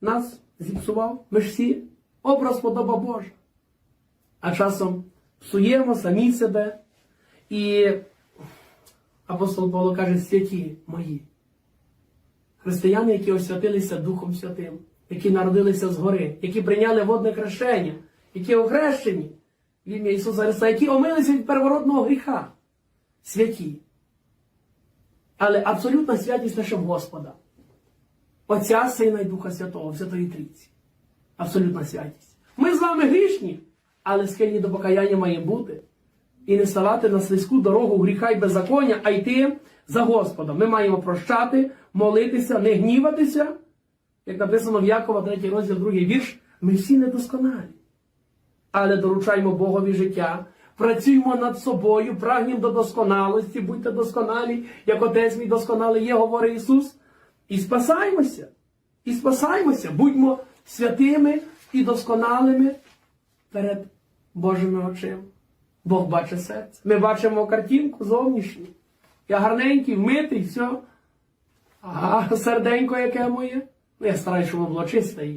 нас зіпсував. Ми ж всі образ подоба Божа. А часом псуємо самі себе. І апостол Павло каже, святі мої. Християни, які освятилися Духом Святим, які народилися згори, які прийняли водне хрещення, які охрещені в ім'я Ісуса Христа, які омилися від первородного гріха. Святі. Але абсолютна святість лише Господа. Отця, Сина і Духа Святого, Святої Трійці. Абсолютна святість. Ми з вами грішні, але схильні до покаяння маємо бути. І не ставати на слизьку дорогу гріха і беззаконня, а йти за Господом. Ми маємо прощати, молитися, не гніватися. Як написано в Якова, 3 розділ, 2 вірш, ми всі недосконалі. Але доручаємо Богові життя, працюємо над собою, прагнемо до досконалості, будьте досконалі, як Отець мій досконалий є, говорить Ісус. І спасаємося. І спасаємося, будьмо святими і досконалими перед Божими очима. Бог бачить серце. Ми бачимо картинку зовнішню. Я гарненький, вмитий, все. А серденько яке моє. Ну, я стараюся, щоб воно чисте.